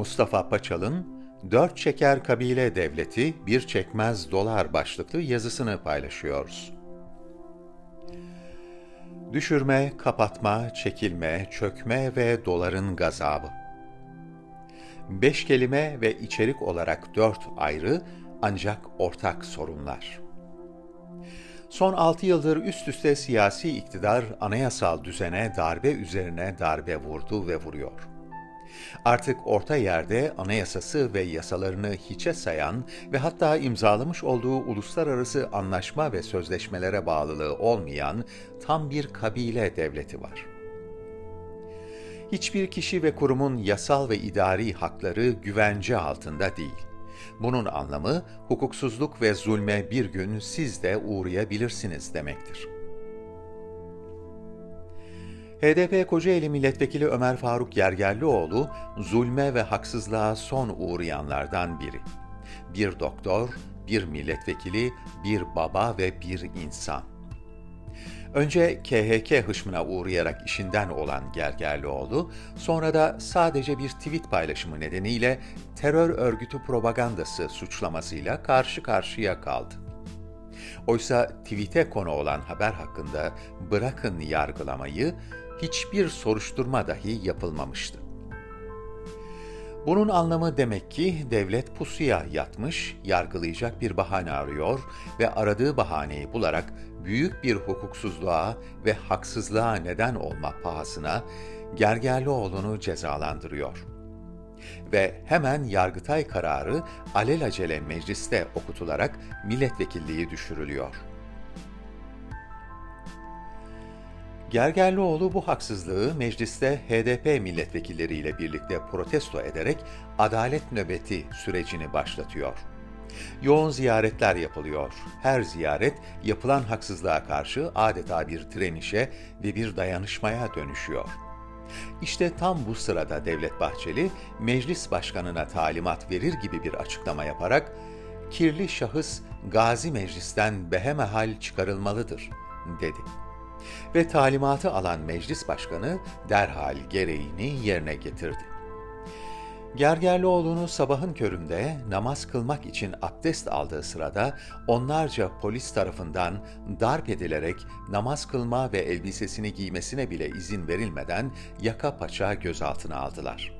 Mustafa Paçal'ın Dört Çeker Kabile Devleti Bir Çekmez Dolar başlıklı yazısını paylaşıyoruz. Düşürme, kapatma, çekilme, çökme ve doların gazabı. Beş kelime ve içerik olarak dört ayrı ancak ortak sorunlar. Son 6 yıldır üst üste siyasi iktidar anayasal düzene darbe üzerine darbe vurdu ve vuruyor. Artık orta yerde anayasası ve yasalarını hiçe sayan ve hatta imzalamış olduğu uluslararası anlaşma ve sözleşmelere bağlılığı olmayan tam bir kabile devleti var. Hiçbir kişi ve kurumun yasal ve idari hakları güvence altında değil. Bunun anlamı hukuksuzluk ve zulme bir gün siz de uğrayabilirsiniz demektir. HDP Kocaeli Milletvekili Ömer Faruk Gergerlioğlu, zulme ve haksızlığa son uğrayanlardan biri. Bir doktor, bir milletvekili, bir baba ve bir insan. Önce KHK hışmına uğrayarak işinden olan Gergerlioğlu, sonra da sadece bir tweet paylaşımı nedeniyle terör örgütü propagandası suçlamasıyla karşı karşıya kaldı. Oysa tweet'e konu olan haber hakkında bırakın yargılamayı, hiçbir soruşturma dahi yapılmamıştı. Bunun anlamı demek ki devlet pusuya yatmış, yargılayacak bir bahane arıyor ve aradığı bahaneyi bularak büyük bir hukuksuzluğa ve haksızlığa neden olma pahasına Gergerlioğlu'nu cezalandırıyor. Ve hemen Yargıtay kararı alelacele mecliste okutularak milletvekilliği düşürülüyor.'' Gergerlioğlu bu haksızlığı mecliste HDP milletvekilleriyle birlikte protesto ederek adalet nöbeti sürecini başlatıyor. Yoğun ziyaretler yapılıyor. Her ziyaret yapılan haksızlığa karşı adeta bir direnişe ve bir dayanışmaya dönüşüyor. İşte tam bu sırada Devlet Bahçeli, meclis başkanına talimat verir gibi bir açıklama yaparak, kirli şahıs Gazi Meclis'ten behemehal çıkarılmalıdır, dedi ve talimatı alan meclis başkanı derhal gereğini yerine getirdi. Gergerlioğlu'nu sabahın köründe namaz kılmak için abdest aldığı sırada onlarca polis tarafından darp edilerek namaz kılma ve elbisesini giymesine bile izin verilmeden yaka paça gözaltına aldılar.''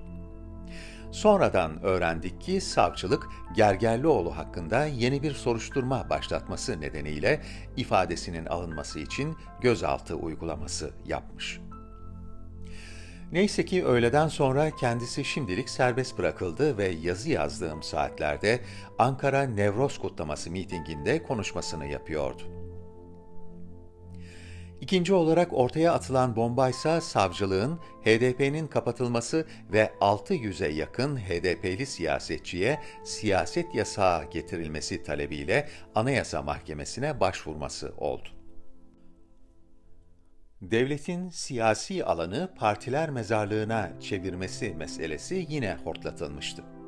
Sonradan öğrendik ki savcılık Gergerlioğlu hakkında yeni bir soruşturma başlatması nedeniyle ifadesinin alınması için gözaltı uygulaması yapmış. Neyse ki öğleden sonra kendisi şimdilik serbest bırakıldı ve yazı yazdığım saatlerde Ankara Nevroz Kutlaması mitinginde konuşmasını yapıyordu. İkinci olarak ortaya atılan bombaysa savcılığın HDP'nin kapatılması ve 600'e yakın HDP'li siyasetçiye siyaset yasağı getirilmesi talebiyle Anayasa Mahkemesi'ne başvurması oldu. Devletin siyasi alanı partiler mezarlığına çevirmesi meselesi yine hortlatılmıştı.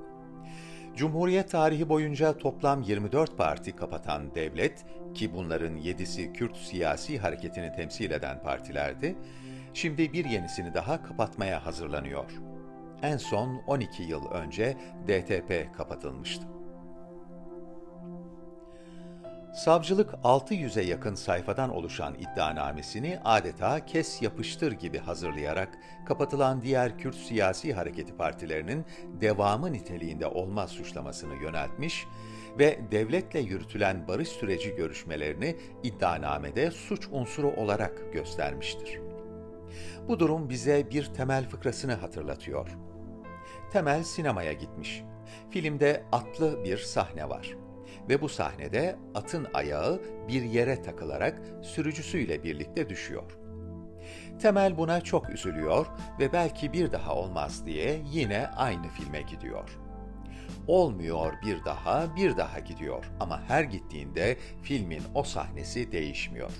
Cumhuriyet tarihi boyunca toplam 24 parti kapatan devlet, ki bunların 7'si Kürt siyasi hareketini temsil eden partilerdi, şimdi bir yenisini daha kapatmaya hazırlanıyor. En son 12 yıl önce DTP kapatılmıştı. Savcılık 600'e yakın sayfadan oluşan iddianamesini adeta kes yapıştır gibi hazırlayarak kapatılan diğer Kürt siyasi hareketi partilerinin devamı niteliğinde olmaz suçlamasını yöneltmiş ve devletle yürütülen barış süreci görüşmelerini iddianamede suç unsuru olarak göstermiştir. Bu durum bize bir temel fıkrasını hatırlatıyor. Temel sinemaya gitmiş. Filmde atlı bir sahne var ve bu sahnede atın ayağı bir yere takılarak sürücüsüyle birlikte düşüyor. Temel buna çok üzülüyor ve belki bir daha olmaz diye yine aynı filme gidiyor. Olmuyor bir daha, bir daha gidiyor ama her gittiğinde filmin o sahnesi değişmiyor.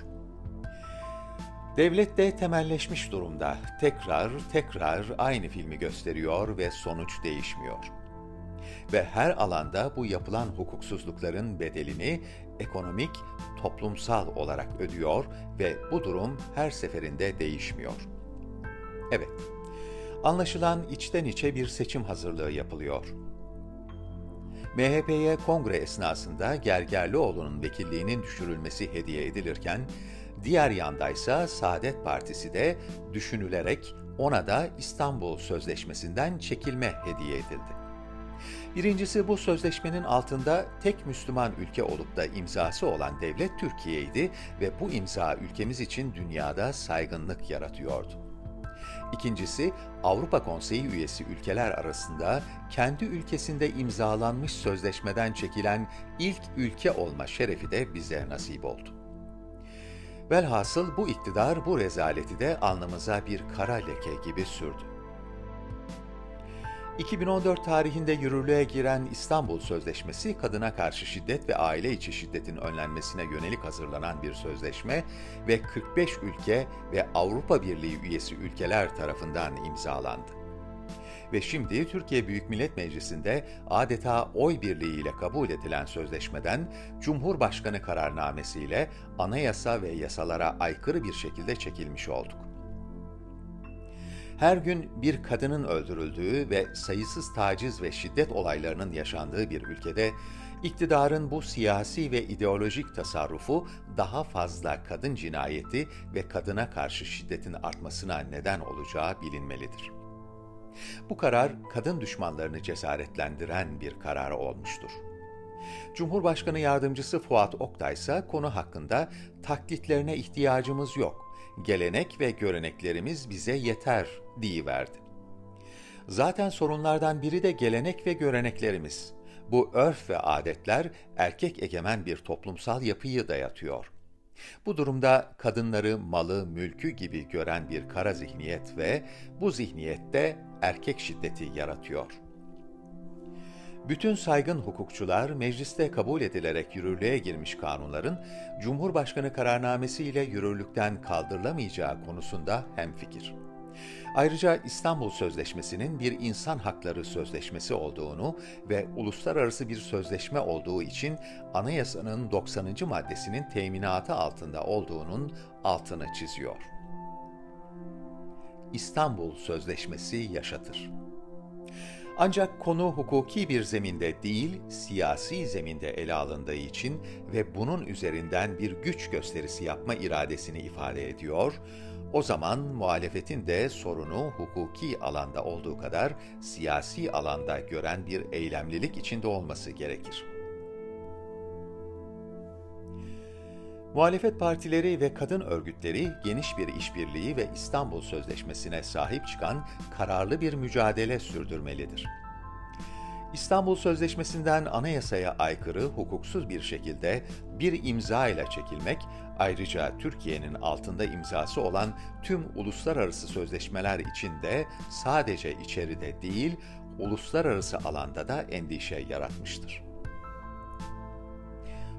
Devlet de temelleşmiş durumda. Tekrar tekrar aynı filmi gösteriyor ve sonuç değişmiyor.'' Ve her alanda bu yapılan hukuksuzlukların bedelini ekonomik, toplumsal olarak ödüyor ve bu durum her seferinde değişmiyor. Evet, Anlaşılan içten içe bir seçim hazırlığı yapılıyor. MHP'ye kongre esnasında Gergerlioğlu'nun vekilliğinin düşürülmesi hediye edilirken, diğer yandaysa Saadet Partisi de düşünülerek ona da İstanbul Sözleşmesi'nden çekilme hediye edildi. Birincisi bu sözleşmenin altında tek Müslüman ülke olup da imzası olan devlet Türkiye'ydi ve bu imza ülkemiz için dünyada saygınlık yaratıyordu. İkincisi, Avrupa Konseyi üyesi ülkeler arasında kendi ülkesinde imzalanmış sözleşmeden çekilen ilk ülke olma şerefi de bize nasip oldu. Velhasıl bu iktidar bu rezaleti de alnımıza bir kara leke gibi sürdü. 2014 tarihinde yürürlüğe giren İstanbul Sözleşmesi, kadına karşı şiddet ve aile içi şiddetin önlenmesine yönelik hazırlanan bir sözleşme ve 45 ülke ve Avrupa Birliği üyesi ülkeler tarafından imzalandı. Ve şimdi Türkiye Büyük Millet Meclisi'nde adeta oy birliğiyle kabul edilen sözleşmeden Cumhurbaşkanı kararnamesiyle anayasa ve yasalara aykırı bir şekilde çekilmiş olduk her gün bir kadının öldürüldüğü ve sayısız taciz ve şiddet olaylarının yaşandığı bir ülkede iktidarın bu siyasi ve ideolojik tasarrufu daha fazla kadın cinayeti ve kadına karşı şiddetin artmasına neden olacağı bilinmelidir. Bu karar kadın düşmanlarını cesaretlendiren bir karar olmuştur. Cumhurbaşkanı Yardımcısı Fuat Oktay ise konu hakkında taklitlerine ihtiyacımız yok gelenek ve göreneklerimiz bize yeter deyiverdi. Zaten sorunlardan biri de gelenek ve göreneklerimiz. Bu örf ve adetler erkek egemen bir toplumsal yapıyı dayatıyor. Bu durumda kadınları malı, mülkü gibi gören bir kara zihniyet ve bu zihniyette erkek şiddeti yaratıyor. Bütün saygın hukukçular mecliste kabul edilerek yürürlüğe girmiş kanunların Cumhurbaşkanı kararnamesiyle yürürlükten kaldırılamayacağı konusunda hemfikir. Ayrıca İstanbul Sözleşmesi'nin bir insan hakları sözleşmesi olduğunu ve uluslararası bir sözleşme olduğu için anayasanın 90. maddesinin teminatı altında olduğunun altını çiziyor. İstanbul Sözleşmesi yaşatır. Ancak konu hukuki bir zeminde değil, siyasi zeminde ele alındığı için ve bunun üzerinden bir güç gösterisi yapma iradesini ifade ediyor, o zaman muhalefetin de sorunu hukuki alanda olduğu kadar siyasi alanda gören bir eylemlilik içinde olması gerekir. Muhalefet partileri ve kadın örgütleri geniş bir işbirliği ve İstanbul Sözleşmesi'ne sahip çıkan kararlı bir mücadele sürdürmelidir. İstanbul Sözleşmesi'nden anayasaya aykırı, hukuksuz bir şekilde bir imza ile çekilmek, ayrıca Türkiye'nin altında imzası olan tüm uluslararası sözleşmeler için de sadece içeride değil, uluslararası alanda da endişe yaratmıştır.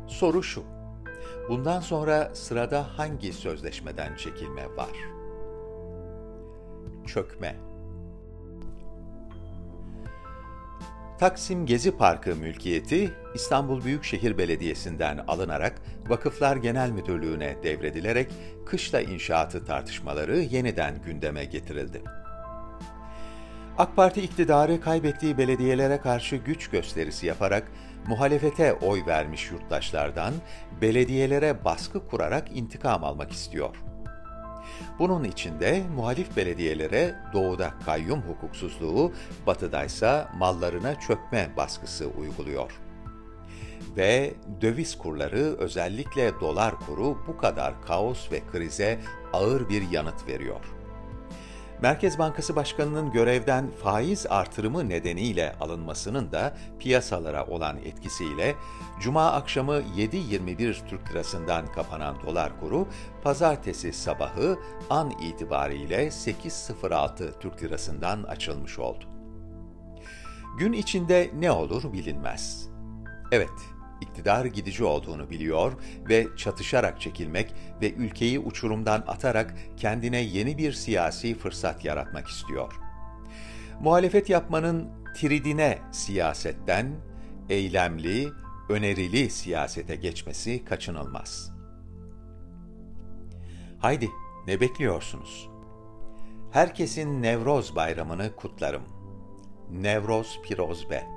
Soru şu, bundan sonra sırada hangi sözleşmeden çekilme var? Çökme Taksim Gezi Parkı mülkiyeti İstanbul Büyükşehir Belediyesi'nden alınarak Vakıflar Genel Müdürlüğü'ne devredilerek kışla inşaatı tartışmaları yeniden gündeme getirildi. AK Parti iktidarı kaybettiği belediyelere karşı güç gösterisi yaparak muhalefete oy vermiş yurttaşlardan belediyelere baskı kurarak intikam almak istiyor. Bunun içinde muhalif belediyelere doğuda kayyum hukuksuzluğu, batıdaysa mallarına çökme baskısı uyguluyor. Ve döviz kurları özellikle dolar kuru bu kadar kaos ve krize ağır bir yanıt veriyor. Merkez Bankası Başkanı'nın görevden faiz artırımı nedeniyle alınmasının da piyasalara olan etkisiyle Cuma akşamı 7.21 Türk Lirası'ndan kapanan dolar kuru, pazartesi sabahı an itibariyle 8.06 Türk Lirası'ndan açılmış oldu. Gün içinde ne olur bilinmez. Evet, iktidar gidici olduğunu biliyor ve çatışarak çekilmek ve ülkeyi uçurumdan atarak kendine yeni bir siyasi fırsat yaratmak istiyor. Muhalefet yapmanın tridine siyasetten eylemli, önerili siyasete geçmesi kaçınılmaz. Haydi, ne bekliyorsunuz? Herkesin Nevroz bayramını kutlarım. Nevroz Pirozbe